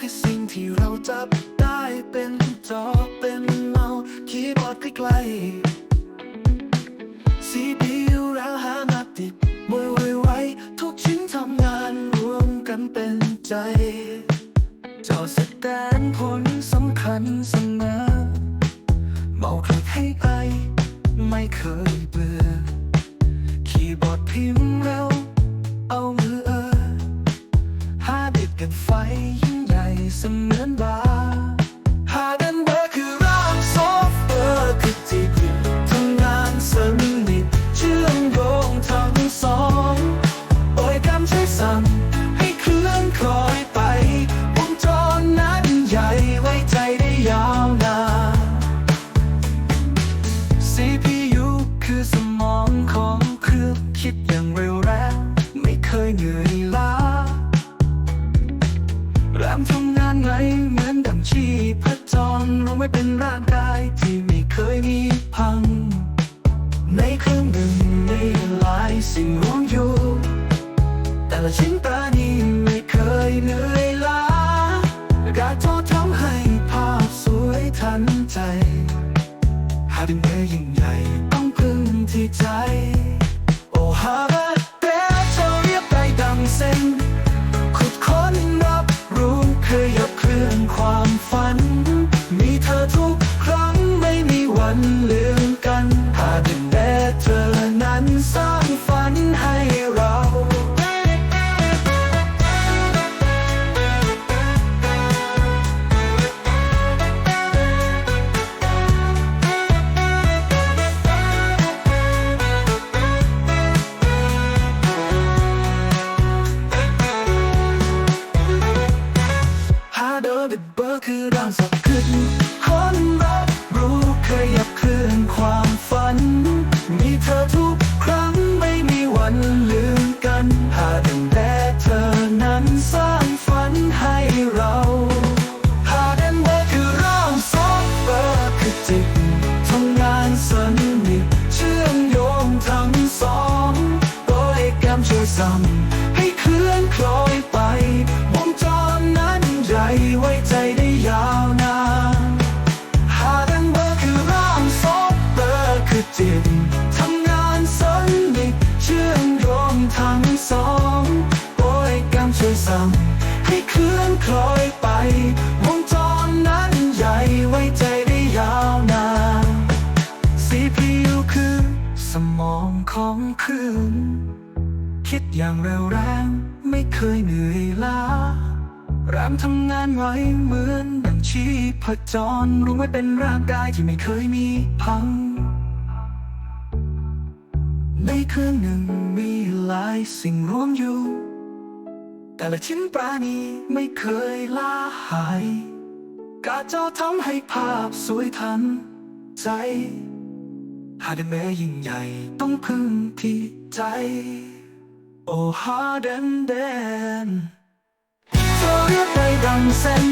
คือสิ่งที่เราจับได้เป็นจอเป็นเมาคีย์บอร์ดใกล้ๆ CPU แล้วหามาติดมวยไวไวๆทุกชิ้นทำงานรวมกันเป็นใจ จอแสดงผลสำคัญเสมอเมาคลิกให้ไปไม่เคยเบื่อคีย์บอร์ดพิมพ์เร็วเอา กับไฟยิ่งใหญ่เสมือนบาร์ฮาร์ดแวร์คือร่างซอฟต์แวร์คือที่ผลิตทำงานสนิทเชื่อมโยงทั้งสองโดยการใช้สั่งให้เคลื่อนคล้อยไปวงจรนั้นใหญ่ไว้ใจได้ยาวนาน CPU คือสมองของเครื่องคิดอย่างเร็ว แรมทำงานไงเหมือนดังชีพจรรวมไว้เป็นร่างกายที่ไม่เคยมีพัง ในเครื่องหนึ่งมีหลายสิ่งรวมอยู่ แต่ละชิ้น คือร่างสักขึ้นคนรัก การช่วยสั่งให้เคลื่อนคล้อยไป วงจรนั้นใหญ่ไว้ใจได้ยาวนาน CPU คือ สมองของครื่องคิดอย่างเร็วแรงไม่เคยเหนื่อยล้าแรมทำงานไว้เหมือนดังชีพจรรู้ไว้เป็นร่างกายที่ไม่เคยมีพัง ในเครื่องหนึ่งมีหลายสิ่งรวมอยู่ แต่ละชิ้นปราณีไม่เคยลาหาย การจอทำให้ภาพสวยทันใจหากได้แม้ยิ่งใหญ่ต้องพึ่งที่ใจ โอ้ฮาร์ดแดนเธอเรียกได้ดังเส้น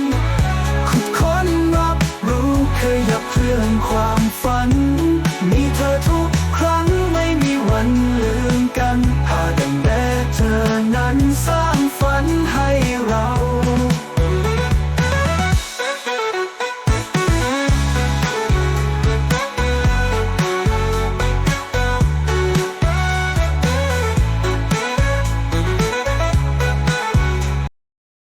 ขุดค้นรับรู้เคยยับเคลื่อนความฝัน